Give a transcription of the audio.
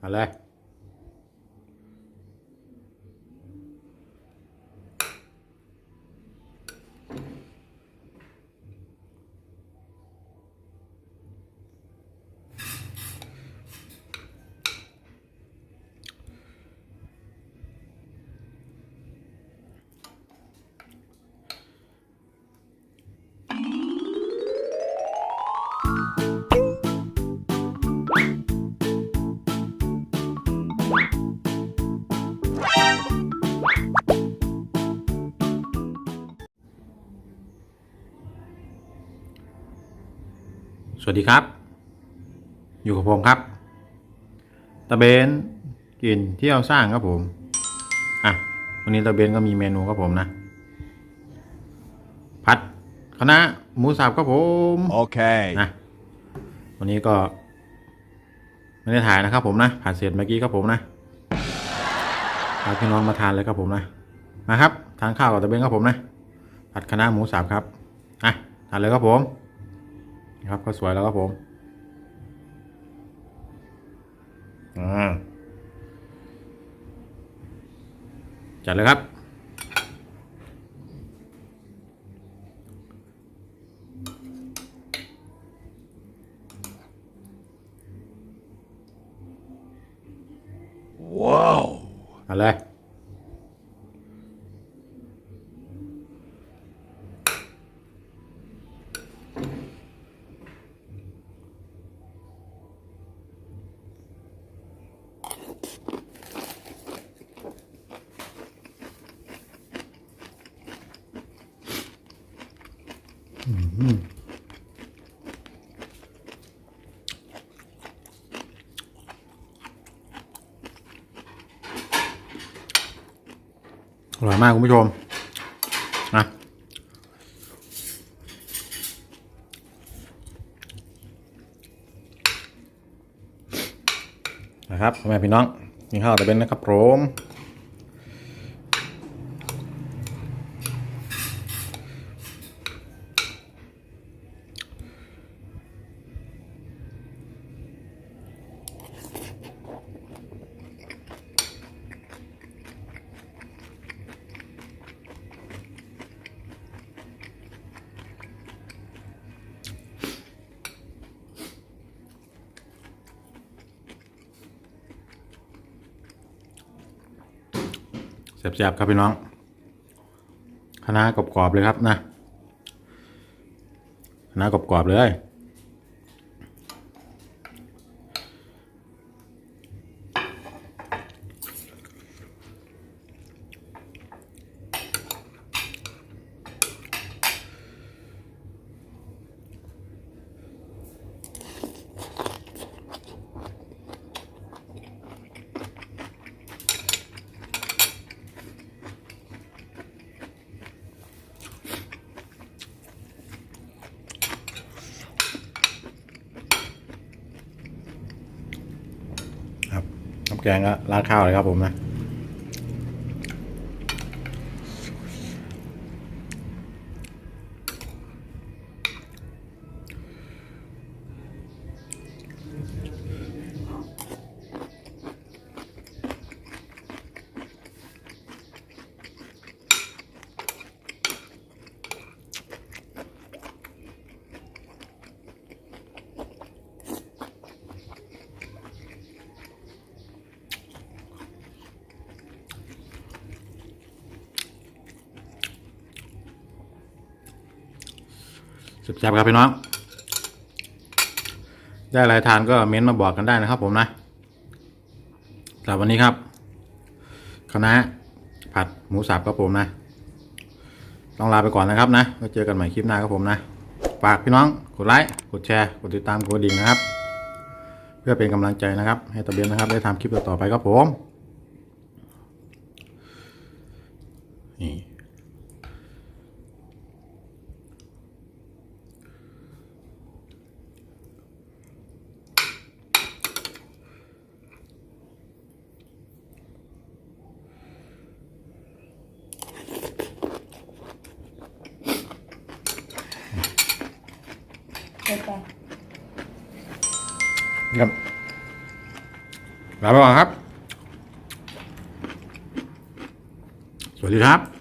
เอ สวัสดีครับ อยู่กับผมครับ ตะเบนกินเที่ยวสร้างครับผม อะ วันนี้ตะเบนก็มีเมนูครับผมนะ ผัดคะน้าหมูสับครับผม Okay. นะ วันนี้ก็ไม่ได้ถ่ายนะครับผมนะ ผ่านเสร็จเมื่อกี้ครับผมนะพาพี่น้องมาทานเลยครับผมนะนะครับ ทานข้าวกับตะเบนครับผมนะ ผัดคะน้าหมูสับครับ อะ ทานเลยครับผม นะครับก็สวยแล้วครับผมอ่าจัดเลยครับ Whoa. เอาเล อร่อยมากคุณผู้ชมนะนะครับพ่อแม่พี่น้องกินข้าวแต่เป็นนะครับผม แซ่บๆครับพี่น้องคณะกรอบๆเลยครับนะคณะกรอบๆเลย ครับน้ำ แกงก็ราดข้าวเลยครับผมนะ แซ่บครับพี่น้อง ได้อะไรทานก็เม้นต์มาบอกกันได้นะครับ ผมนะสำหรับวันนี้ครับคณะผัดหมูสับครับผมนะ ต้องลาไปก่อนนะครับนะไว้เจอกันใหม่คลิปหน้าครับผมนะ ฝากพี่น้องกดไลค์ กดแชร์ กดติดตาม กดดิ่งนะครับ เพื่อเป็นกำลังใจนะครับ ให้ตะเบียนนะครับ ได้ทำคลิปต่อไปครับผม นี่ ไปไปครับลาไปก่อนครับ สวัสดีครับ